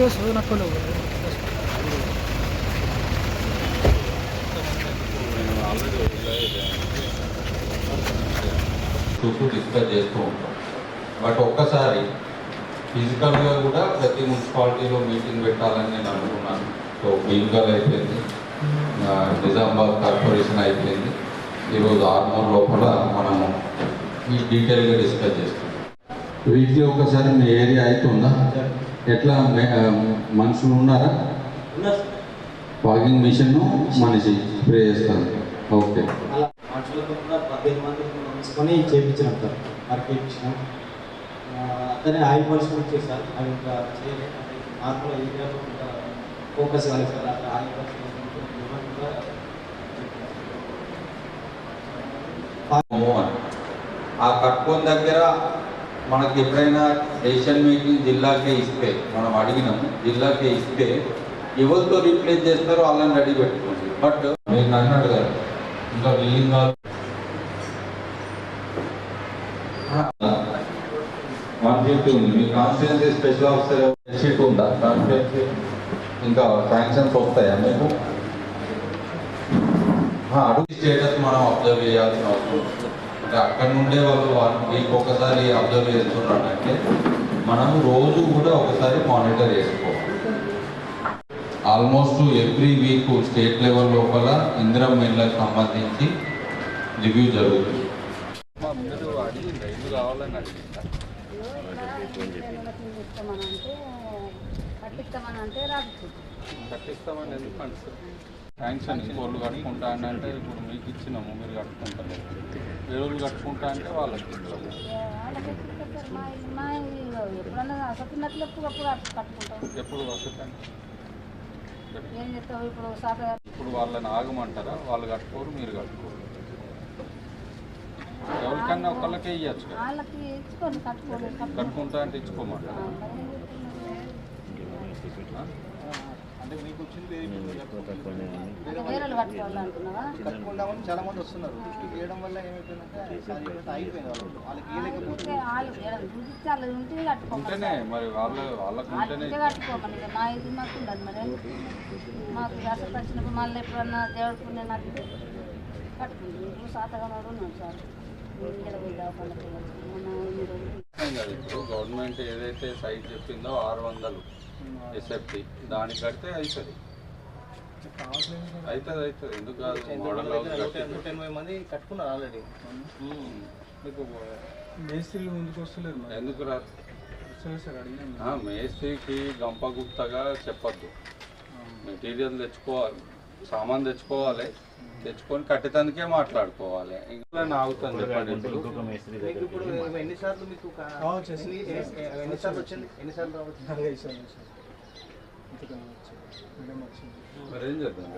నాకు చూస్తూ డిస్కస్ చేస్తూ ఉంటాం బట్ ఒక్కసారి ఫిజికల్గా కూడా ప్రతి మున్సిపాలిటీలో మీటింగ్ పెట్టాలని నేను అనుకున్నాను. సో భీమ్గల్ అయిపోయింది. ఆ, నిజామాబాద్ కార్పొరేషన్ అయిపోయింది. ఈరోజు ఆర్మూర్ లోపల మనము ఈ డీటెయిల్గా డిస్కస్ చేస్తాం. వీక్లీ ఒకసారి మీ ఏరియా అవుతుందా ఎట్లా మనుషులు ఉన్నారా? వాకింగ్ మిషన్ మనిషి స్ప్రే చేస్తారు. ఓకే అలా మనుషులతో కూడా పద్దెనిమిది మంది తీసుకొని చేయించినాం సార్. వర్క్ చేయించినాం ఆ, అతనే ఆయిల్ పాలిష్ కూడా చేశారు అవి ఇంకా చేయలేదు అంటే నార్మల్ ఏరియాలో ఇంకా ఫోకస్ కాలేదు సార్. అట్లా ఆయిల్ పాలిష్ ఆ కట్టుకొని దగ్గర మనకి ఎప్పుడైనా డెసిషన్ మేకింగ్ జిల్లాకే ఇస్తే మనం అడిగినాము జిల్లాకే ఇస్తే ఎవరితో రీప్లేస్ చేస్తారో వాళ్ళని రెడీ పెట్టుకోండి. బట్ మీరు నన్ను అడగారు ఇంకా బిల్లింగ్ వన్ ఫిఫ్టీ ఉంది. మీ కాన్స్టిట్యున్సీ స్పెషల్ ఆఫీసర్ షీట్ ఉందా? కాన్స్టిట్యున్సీ ఇంకా శాంక్షన్స్ వస్తాయా మీకు? అడుగు. స్టేటస్ మనం అబ్జర్వ్ చేయాల్సిన అవసరం అంటే అక్కడ నుండే వాళ్ళు వన్ వీక్ ఒకసారి అబ్జర్వ్ చేస్తున్నారంటే మనం రోజు కూడా ఒకసారి మానిటర్ చేసుకోవాలి. Almost every week state level లోపల ఇందిరం మిల్లకు సంబంధించి రివ్యూ జరుగుతుంది. రాదు. కట్టిస్తామని ఎందుకు ఫండ్స్ శాంక్షన్ ఇంకోళ్ళు కట్టుకుంటా అని అంటే ఇప్పుడు మీకు ఇచ్చినాము మీరు కట్టుకుంటారు వేరే కట్టుకుంటా అంటే వాళ్ళకి ఎప్పుడు కట్టారు? ఎప్పుడు కట్టుకుంటాం ఏం ఇప్పుడు ఇప్పుడు వాళ్ళని ఆగమంటారా? వాళ్ళు కట్టుకోరు మీరు కట్టుకోరు. ఎవరికన్నా ఒకళ్ళకే ఇవ్వచ్చు వాళ్ళకి ఇచ్చుకోండి కట్టుకుంటా అంటే ఇచ్చుకోమంటారా? మీకు చాలా మంది వస్తున్నారు. వల్ల ఏమైపోయిందంటే ఆగిపోయింది వాళ్ళు. వాళ్ళకి అసలు వచ్చినప్పుడు మళ్ళీ ఎప్పుడన్నా దేవుడు పుణ్యం నాకు కట్టుకుంటాం. ఇప్పుడు సాతగా ఉన్నాం సార్. ఇప్పుడు గవర్నమెంట్ ఏదైతే సైట్ చెప్పిందో ఆరు వందలు. ఎస్ఎఫ్టీ దానికి కడితే అవుతుంది అవుతుంది అవుతుంది ఎందుకు కాదు? మోడల్ ఎనభై మంది కట్టుకున్నారు ఆల్రెడీ మీకు మేస్త్రీలు ముందుకు వస్తలేదు మరి? ఎందుకు రాదు మేస్త్రికి గంప గుప్తగా చెప్పొద్దు. మెటీరియల్ తెచ్చుకోవాలి. సామాన్ తెచ్చుకోవాలి. తెచ్చుకొని కట్టేతందుకే మాట్లాడుకోవాలి. ఇంకా ఆగుతుంది చెప్పండి. ఇప్పుడు ఎన్నిసార్లు మీకు ఎన్నిసార్లు వచ్చింది? ఎన్నిసార్లు మరి చేద్దాం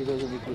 ఈరోజు మీకు